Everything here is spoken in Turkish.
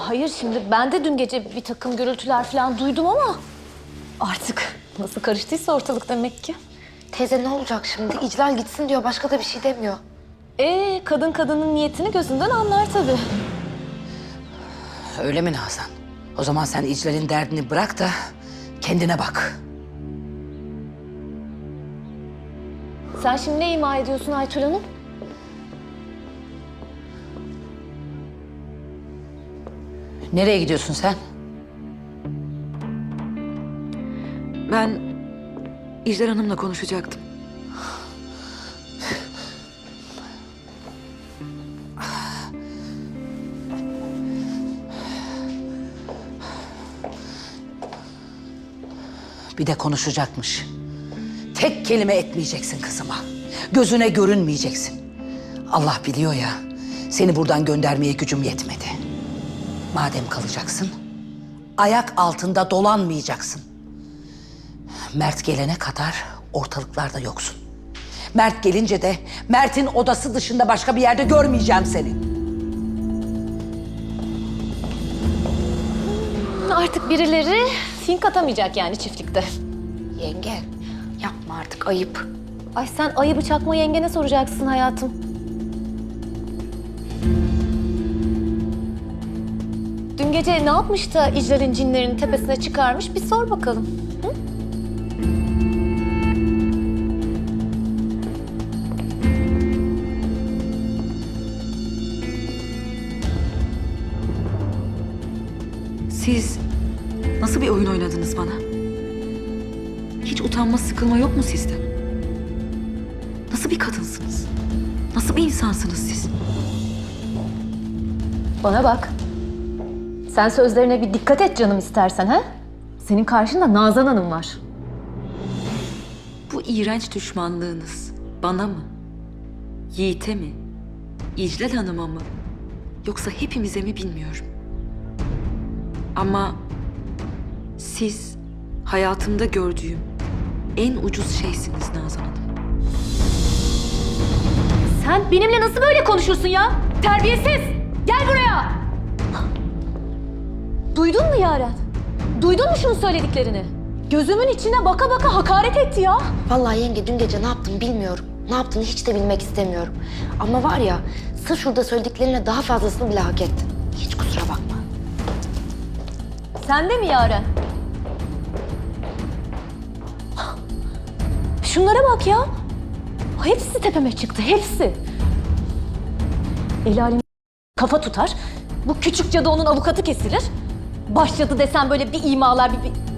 Hayır şimdi ben de dün gece bir takım gürültüler falan duydum ama artık nasıl karıştıysa ortalık demek ki. Teyze ne olacak şimdi? İclal gitsin diyor. Başka da bir şey demiyor. Ee kadın kadının niyetini gözünden anlar tabii. Öyle mi Nazan? O zaman sen İclal'in derdini bırak da kendine bak. Sen şimdi ne ima ediyorsun Aytül Hanım? Nereye gidiyorsun sen? Ben İcdar Hanım'la konuşacaktım. Bir de konuşacakmış. Tek kelime etmeyeceksin kızıma. Gözüne görünmeyeceksin. Allah biliyor ya, seni buradan göndermeye gücüm yetmedi. Madem kalacaksın, ayak altında dolanmayacaksın. Mert gelene kadar ortalıklarda yoksun. Mert gelince de Mert'in odası dışında başka bir yerde görmeyeceğim seni. Artık birileri fink atamayacak yani çiftlikte. Yenge yapma artık ayıp. Ay sen ayıbı çakma yengene soracaksın hayatım. Dün gece ne yapmış da İclal'in cinlerini tepesine çıkarmış bir sor bakalım. Siz nasıl bir oyun oynadınız bana? Hiç utanma, sıkılma yok mu sizde? Nasıl bir kadınsınız? Nasıl bir insansınız siz? Bana bak. Sen sözlerine bir dikkat et canım istersen ha? Senin karşında Nazan Hanım var. Bu iğrenç düşmanlığınız bana mı? Yiğit'e mi? İclal Hanım'a mı? Yoksa hepimize mi bilmiyorum. Ama siz hayatımda gördüğüm en ucuz şeysiniz Nazan Hanım. Sen benimle nasıl böyle konuşuyorsun ya? Terbiyesiz! Gel buraya! Duydun mu Yaren? Duydun mu şunun söylediklerini? Gözümün içine baka baka hakaret etti ya. Vallahi yenge dün gece ne yaptım bilmiyorum. Ne yaptığını hiç de bilmek istemiyorum. Ama var ya sırf şurada söylediklerinle daha fazlasını bile hak ettin. Hiç kusura bakma. Sen de mi Yaren? Şunlara bak ya. Hepsi tepeme çıktı, hepsi. El alem kafa tutar. Bu küçük cadı onun avukatı kesilir. Başladı desem böyle bir imalar, bir, bir